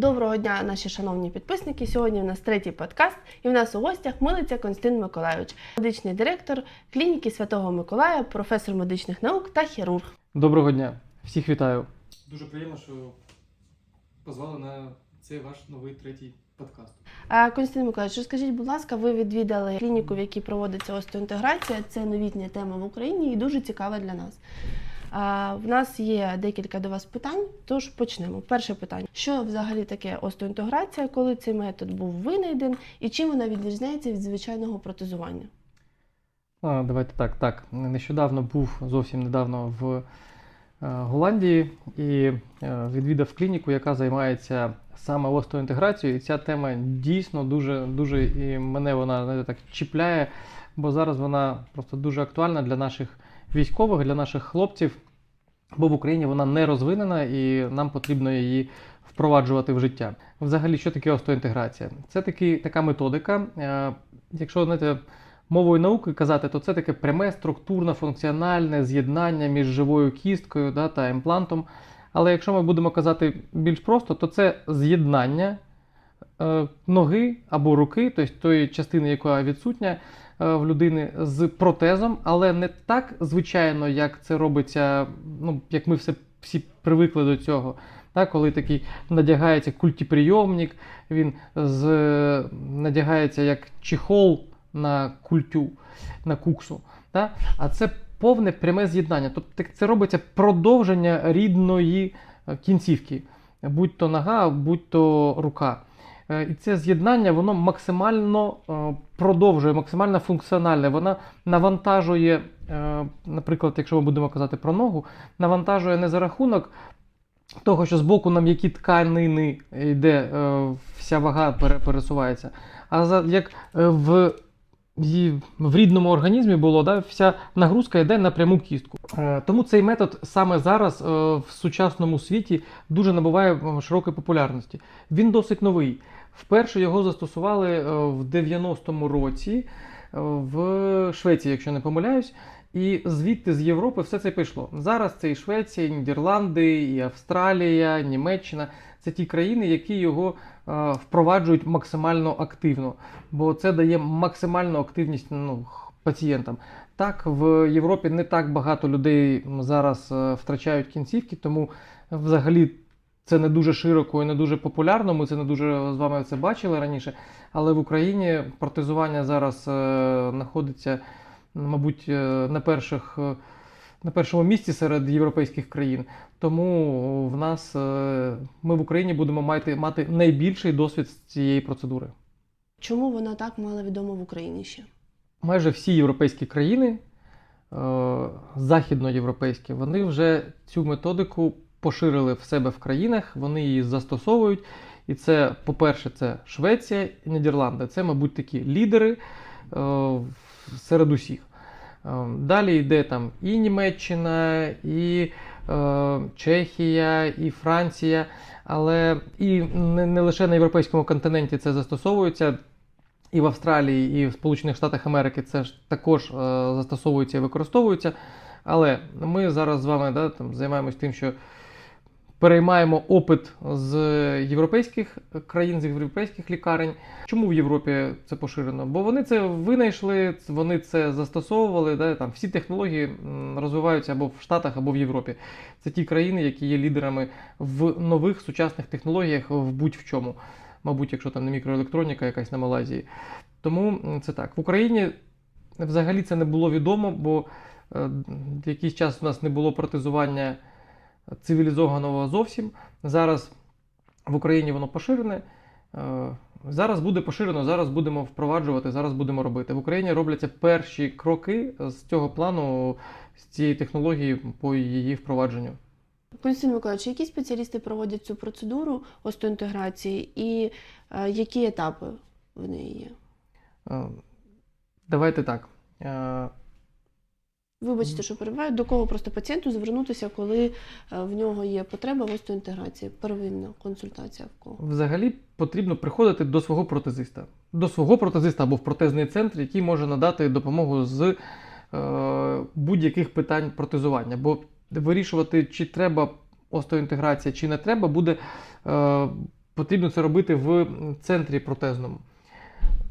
Доброго дня, наші шановні підписники. Сьогодні у нас третій подкаст, і в нас у гостях милиця Константин Миколайович, медичний директор клініки Святого Миколая, професор медичних наук та хірург. Доброго дня, всіх вітаю. Дуже приємно, що позвали на цей ваш новий третій подкаст. Константин Миколайович, розкажіть, будь ласка, ви відвідали клініку, в якій проводиться остеоінтеграція. Це новітня тема в Україні і дуже цікава для нас. В нас є декілька до вас питань, тож почнемо. Перше питання: що взагалі таке остеоінтеграція, коли цей метод був винайден, і чим вона відрізняється від звичайного протезування? А, давайте так. Так, нещодавно був зовсім недавно в е, Голландії і е, відвідав клініку, яка займається саме остеоінтеграцією. І ця тема дійсно дуже, дуже і мене вона так чіпляє, бо зараз вона просто дуже актуальна для наших військових, для наших хлопців. Бо в Україні вона не розвинена і нам потрібно її впроваджувати в життя. Взагалі, що таке остеоінтеграція? Це таки, така методика. е, Якщо знаєте, мовою науки казати, то це таке пряме структурно функціональне з'єднання між живою кісткою да, та імплантом. Але якщо ми будемо казати більш просто, то це з'єднання е, ноги або руки, тобто тої частини, яка відсутня в людини, з протезом, але не так звичайно, як це робиться, ну, як ми все, всі привикли до цього. Так, коли такий надягається культіприйомник, він з, надягається як чехол на культю, на куксу. Так? А це повне пряме з'єднання. Тобто це робиться продовження рідної е, кінцівки, будь то нога, будь то рука. Е, І це з'єднання воно максимально е, продовжує, максимально функціональне. Вона навантажує, е, наприклад, якщо ми будемо казати про ногу, навантажує не за рахунок того, що збоку на м'які тканини йде вся вага пересувається, а за, як в, в рідному організмі було, да, вся нагрузка йде на пряму кістку. Тому цей метод саме зараз в сучасному світі дуже набуває широкої популярності. Він досить новий. Вперше його застосували е, в 90-му році е, в Швеції, якщо не помиляюсь. І звідти з Європи все це пішло. Зараз це і Швеція, і Нідерланди, і Австралія, Німеччина. Це ті країни, які його е, впроваджують максимально активно, бо це дає максимальну активність ну, пацієнтам. Так, в Європі не так багато людей зараз втрачають кінцівки, тому взагалі це не дуже широко і не дуже популярно. Ми це не дуже з вами це бачили раніше. Але в Україні протезування зараз е, знаходиться, мабуть, е, на перших. е, На першому місці серед європейських країн, тому в нас ми в Україні будемо мати, мати найбільший досвід з цієї процедури. Чому вона так мало відома в Україні ще? майже всі європейські країни, західноєвропейські, вони вже цю методику поширили в себе в країнах, вони її застосовують. І це, по-перше, це Швеція і Нідерланди. Це, мабуть, такі лідери е, серед усіх. Е, Далі йде там і Німеччина, і е, Чехія, і Франція. Але і не, не лише на європейському континенті це застосовується. І в Австралії, і в Сполучених Штатах Америки це ж також е, застосовується і використовується. Але ми зараз з вами да, там, займаємось тим, що переймаємо опит з європейських країн, з європейських лікарень. Чому в Європі це поширено? Бо вони це винайшли, вони це застосовували. Да, там, всі технології розвиваються або в Штатах, або в Європі. Це ті країни, які є лідерами в нових сучасних технологіях в будь-в чому мабуть, якщо там не мікроелектроніка якась на Малайзії. Тому це так. В Україні взагалі це не було відомо, бо е, якийсь час у нас не було протезування цивілізованого зовсім. Зараз в Україні воно поширене. Е, Зараз буде поширено, зараз будемо впроваджувати, зараз будемо робити. В Україні робляться перші кроки з цього плану, з цієї технології по її впровадженню. Константин Миколаївич, які спеціалісти проводять цю процедуру остеоінтеграції і е, які етапи в неї є? Е, Давайте так. Вибачте, що перебуваю, до кого просто пацієнту звернутися, коли е, в нього є потреба в остеоінтеграції, первинна консультація в кого? Взагалі потрібно приходити до свого протезиста. До свого протезиста або в протезний центр, який може надати допомогу з е, будь-яких питань протезування. Бо вирішувати, чи треба остеоінтеграція, чи не треба, буде е, потрібно це робити в центрі протезному.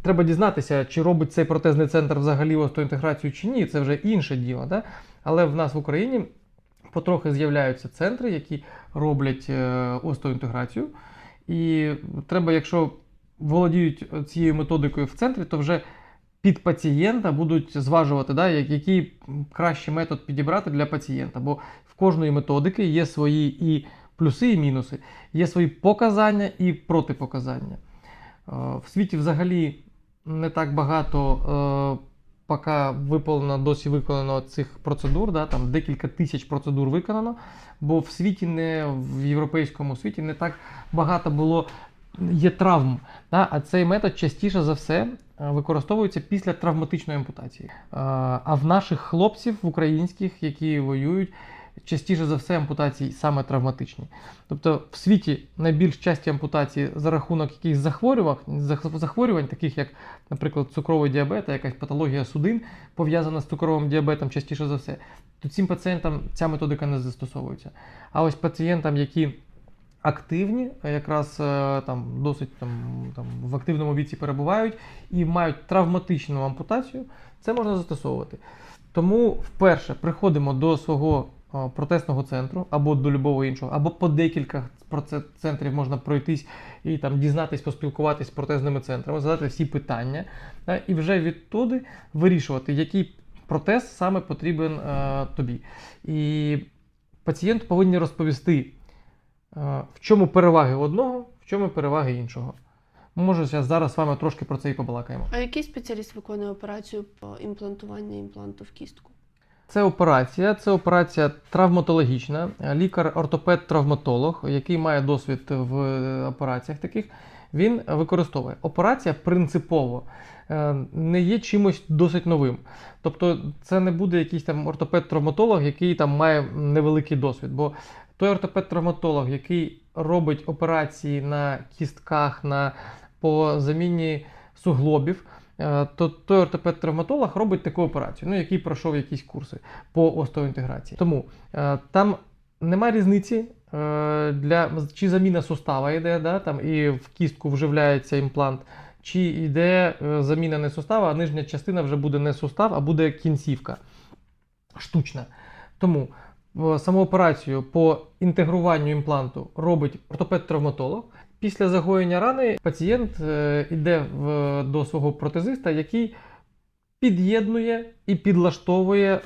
Треба дізнатися, чи робить цей протезний центр взагалі остеоінтеграцію чи ні, це вже інше діло. Да? Але в нас в Україні потрохи з'являються центри, які роблять е, остеоінтеграцію. І треба, якщо володіють цією методикою в центрі, то вже під пацієнта будуть зважувати, да, який кращий метод підібрати для пацієнта. Бо в кожної методики є свої і плюси, і мінуси, є свої показання і протипоказання. Е, В світі взагалі не так багато. е, Поки виконано, досі виконано цих процедур, да, там декілька тисяч процедур виконано, бо в світі не в європейському світі не так багато було є травм. Да, а цей метод частіше за все е, використовується після травматичної ампутації. Е, А в наших хлопців, в українських, які воюють, частіше за все ампутації саме травматичні. Тобто в світі найбільш часті ампутації за рахунок якихось захворювань, таких як, наприклад, цукровий діабет, якась патологія судин пов'язана з цукровим діабетом частіше за все, то цим пацієнтам ця методика не застосовується. А ось пацієнтам, які активні, якраз е, там досить там, там, в активному віці перебувають і мають травматичну ампутацію, це можна застосовувати. Тому вперше приходимо до свого протезного центру або до любого іншого, або по декілька центрів можна пройтись і там дізнатись, поспілкуватись з протезними центрами, задати всі питання, і вже відтуди вирішувати, який протез саме потрібен е, тобі. І пацієнт повинні розповісти, е, в чому переваги одного, в чому переваги іншого. Може, зараз з вами трошки про це і побалакаємо. А який спеціаліст виконує операцію по імплантуванню імпланту в кістку? Це операція, це операція травматологічна. Лікар-ортопед-травматолог, який має досвід в е, операціях таких, він використовує. Операція принципово е, не є чимось досить новим. Тобто, це не буде якийсь там ортопед-травматолог, який там має невеликий досвід. Бо той ортопед-травматолог, який робить операції на кістках, на, по заміні суглобів, то той ортопед-травматолог робить таку операцію, ну, який пройшов якісь курси по остеоінтеграції. Тому е, там немає різниці, е, для, чи заміна сустава йде, да, там, і в кістку вживляється імплант, чи йде е, заміна не сустава, а нижня частина вже буде не сустав, а буде кінцівка штучна. Тому е, саму операцію по інтегруванню імпланту робить ортопед-травматолог. Після загоєння рани пацієнт е, йде в, до свого протезиста, який під'єднує і підлаштовує е,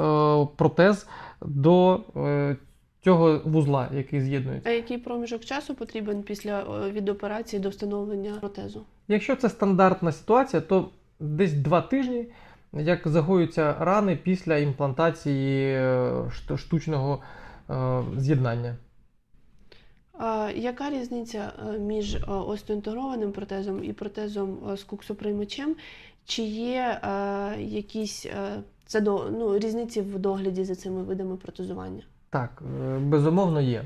протез до е, цього вузла, який з'єднується. А який проміжок часу потрібен після е, від операції до встановлення протезу? Якщо це стандартна ситуація, то десь два тижні, як загоюються рани після імплантації е, штучного е, з'єднання. Яка різниця е, між е, остеоінтегрованим протезом і протезом е, з куксоприймачем? Чи є якісь це ну, різниці в догляді за цими видами протезування? Так, безумовно є.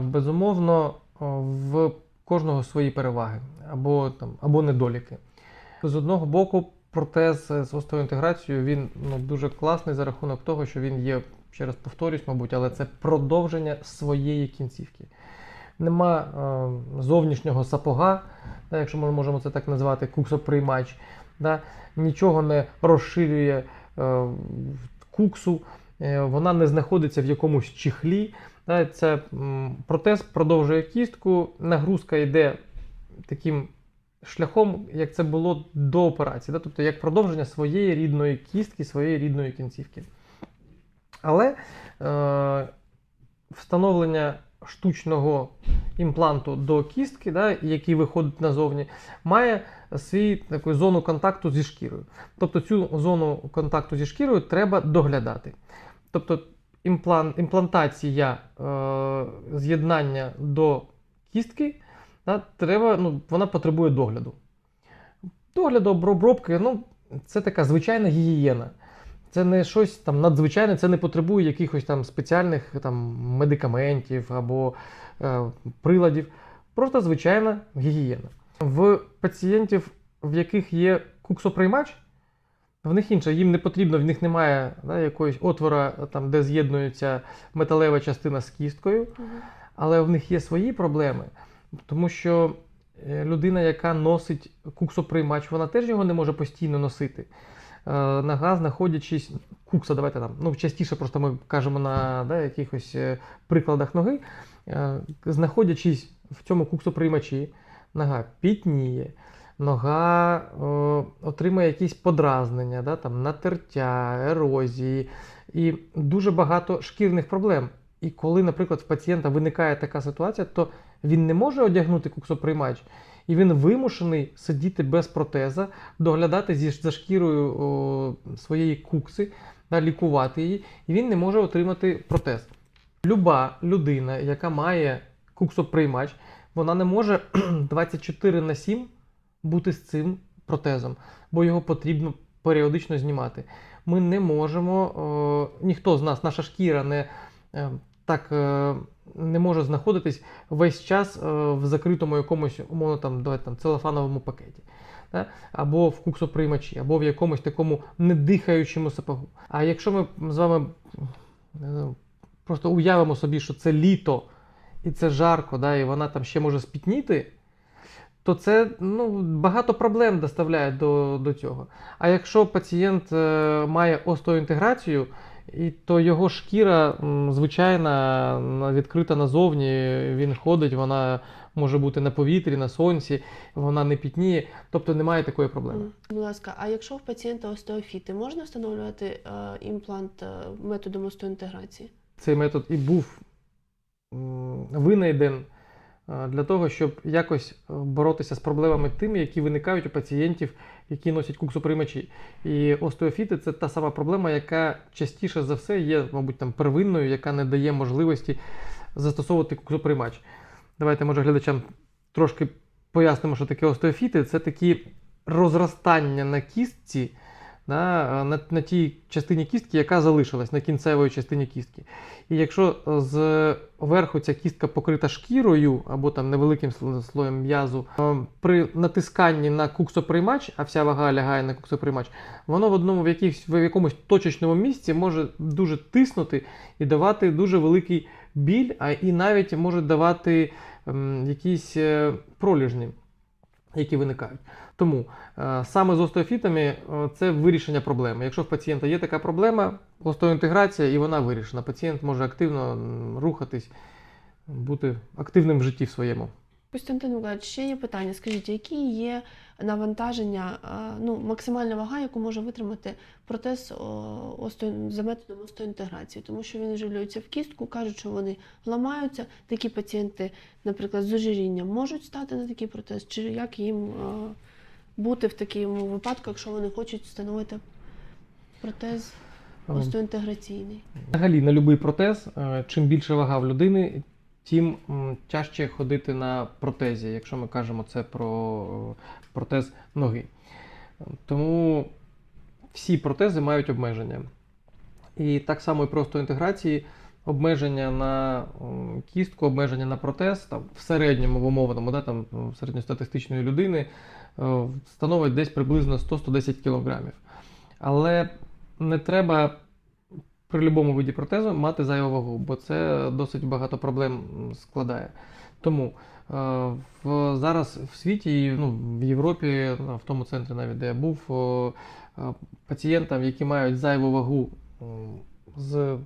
Безумовно, в кожного свої переваги або, там, або недоліки. З одного боку, протез з остеоінтеграцією він ну, дуже класний за рахунок того, що він є, ще раз повторюсь, мабуть, але це продовження своєї кінцівки. Нема е, зовнішнього сапога, якщо ми можемо це так назвати, куксоприймач, нічого не розширює е, куксу, е, вона не знаходиться в якомусь чехлі. Це протез продовжує кістку, нагрузка йде таким шляхом, як це було до операції, тобто як продовження своєї рідної кістки, своєї рідної кінцівки. Але е, встановлення штучного імпланту до кістки, да, який виходить назовні, має свій таку зону контакту зі шкірою. Тобто цю зону контакту зі шкірою треба доглядати. Тобто імплант, імплантація е, з'єднання до кістки, да, треба, ну, вона потребує догляду. Догляду обробки, ну, це така звичайна гігієна. Це не щось там надзвичайне, це не потребує якихось там спеціальних там, медикаментів або е, приладів. Просто звичайна гігієна. В пацієнтів, в яких є куксоприймач, в них інше, їм не потрібно, в них немає да, якогось отвора, там, де з'єднується металева частина з кісткою, але в них є свої проблеми, тому що Е, Людина, яка носить куксоприймач, вона теж його не може постійно носити. Е, Нога, знаходячись, кукса, давайте там, ну частіше просто ми кажемо на да, якихось е, прикладах ноги, Е, знаходячись в цьому куксоприймачі, нога пітніє, нога е, отримує якісь подразнення, да, там, натертя, ерозії і дуже багато шкірних проблем. І коли, наприклад, в пацієнта виникає така ситуація, то він не може одягнути куксоприймач, і він вимушений сидіти без протеза, доглядати зі, за шкірою о, своєї кукси, да, лікувати її, і він не може отримати протез. Люба людина, яка має куксоприймач, вона не може 24 на 7 бути з цим протезом, бо його потрібно періодично знімати. Ми не можемо, о, ніхто з нас, наша шкіра не е, так е, не може знаходитись весь час е, в закритому якомусь, умовно, там, давайте, там, целофановому пакеті. Да? Або в куксоприймачі, або в якомусь такому недихаючому сапогу. А якщо ми з вами просто уявимо собі, що це літо і це жарко, да, і вона там ще може спітніти, то це ну, багато проблем доставляє до, до цього. А якщо пацієнт е, має остеоінтеграцію, і то його шкіра звичайна, відкрита назовні, він ходить, вона може бути на повітрі, на сонці, вона не пітніє, тобто немає такої проблеми. Будь ласка, а якщо в пацієнта остеофіти, можна встановлювати е, імплант е, методом остеоінтеграції? Цей метод і був винайден е, для того, щоб якось боротися з проблемами тими, які виникають у пацієнтів, які носять куксоприймачі. І остеофіти це та сама проблема, яка частіше за все є, мабуть, там первинною, яка не дає можливості застосовувати куксоприймач. Давайте, може, глядачам трошки пояснимо, що таке остеофіти. Це такі розростання на кістці, на, на, на тій частині кістки, яка залишилась, на кінцевої частині кістки. І якщо з верху ця кістка покрита шкірою або там невеликим сло- слоєм м'язу, е, при натисканні на куксоприймач, а вся вага лягає на куксоприймач, воно в одному в, якихось, в якомусь точечному місці може дуже тиснути і давати дуже великий біль, а і навіть може давати ем, якісь е, проліжні, які виникають. Тому е, саме з остеофітами е, це вирішення проблеми. Якщо в пацієнта є така проблема, остеоінтеграція і вона вирішена. Пацієнт може активно рухатись, бути активним в житті в своєму. Костянтин Миколаївич, ще є питання. Скажіть, які є навантаження, ну, максимальна вага, яку може витримати протез за методом остеоінтеграції? Тому що він вживлюється в кістку, кажуть, що вони ламаються. Такі пацієнти, наприклад, з ожирінням можуть стати на такий протез, чи як їм бути в такому випадку, якщо вони хочуть встановити протез остеоінтеграційний? Взагалі на будь-який протез, е, чим більше вага в людини, тим тяжче ходити на протезі, якщо ми кажемо це про е, протез ноги. Тому всі протези мають обмеження. І так само і просто інтеграції, обмеження на кістку, обмеження на протез там, в середньому в умовному, да, там, середньостатистичної людини е, становить десь приблизно 100-110 кг. Але не треба при будь-якому виді протезу мати зайву вагу, бо це досить багато проблем складає. Тому е, в, зараз в світі, ну, в Європі, в тому центрі навіть, де я був, е, пацієнтам, які мають зайву вагу з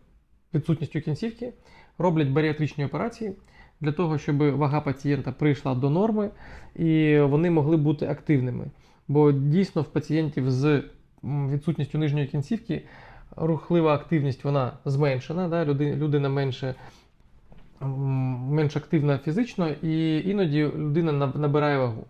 відсутністю кінцівки, роблять баріатричні операції для того, щоб вага пацієнта прийшла до норми і вони могли бути активними. Бо дійсно в пацієнтів з відсутністю нижньої кінцівки рухлива активність вона зменшена, да? люди- людина менше, менш активна фізично, і іноді людина набирає вагу.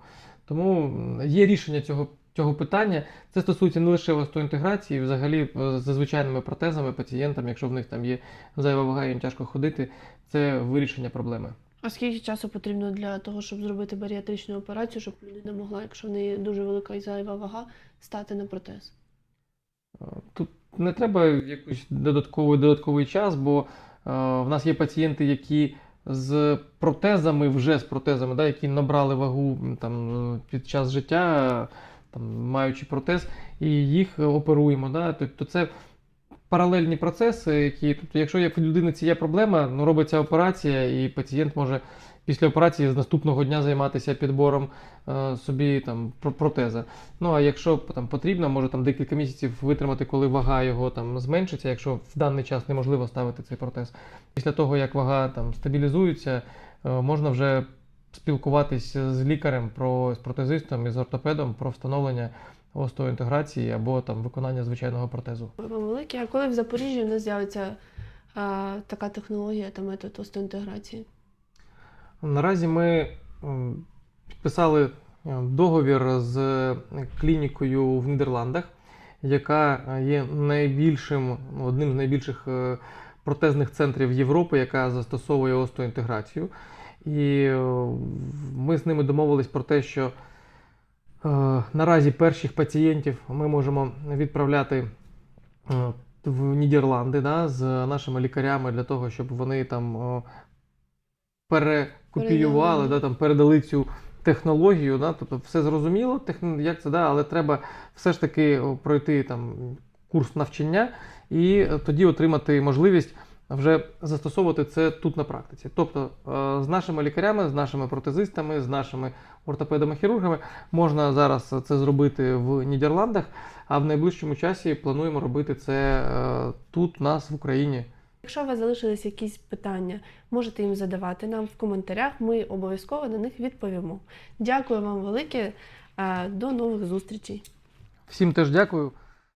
Тому є рішення цього, цього питання. Це стосується не лише остеоінтеграції, взагалі е, за звичайними протезами пацієнтам, якщо в них там є зайва вага, їм тяжко ходити, це вирішення проблеми. А скільки часу потрібно для того, щоб зробити баріатричну операцію, щоб людина могла, якщо в неї дуже велика і зайва вага, стати на протез? Тут не треба якийсь додатковий, додатковий час, бо е, в нас є пацієнти, які з протезами, вже з протезами, да, які набрали вагу там, під час життя, там, маючи протез, і їх оперуємо. Да, тобто це паралельні процеси, які, тобто, якщо в людини є проблема, ну, робиться операція, і пацієнт може після операції з наступного дня займатися підбором е, собі там про- протеза. Ну а якщо там потрібно, може там декілька місяців витримати, коли вага його там зменшиться, якщо в даний час неможливо ставити цей протез. Після того, як вага там стабілізується, е, можна вже спілкуватись з лікарем про з протезистом і з ортопедом про встановлення остеоінтеграції або там виконання звичайного протезу. Велике. А коли в Запоріжжі в нас з'явиться а, така технологія та метод остеоінтеграції? Наразі ми підписали е, договір з клінікою в Нідерландах, яка е, є найбільшим, одним з найбільших е, протезних центрів Європи, яка застосовує остеоінтеграцію. І е, ми з ними домовились про те, що е, наразі перших пацієнтів ми можемо відправляти е, в Нідерланди да, з нашими лікарями для того, щоб вони там е, Передали. да, там, передали цю технологію. Да, тобто все зрозуміло, техн- як це, да, але треба все ж таки пройти там, курс навчання і е, тоді отримати можливість вже застосовувати це тут на практиці. Тобто е, з нашими лікарями, з нашими протезистами, з нашими ортопедами-хірургами можна зараз це зробити в Нідерландах, а в найближчому часі плануємо робити це е, тут, у нас в Україні. Якщо у вас залишились якісь питання, можете їм задавати нам в коментарях. Ми обов'язково на них відповімо. Дякую вам велике. До нових зустрічей. Всім теж дякую.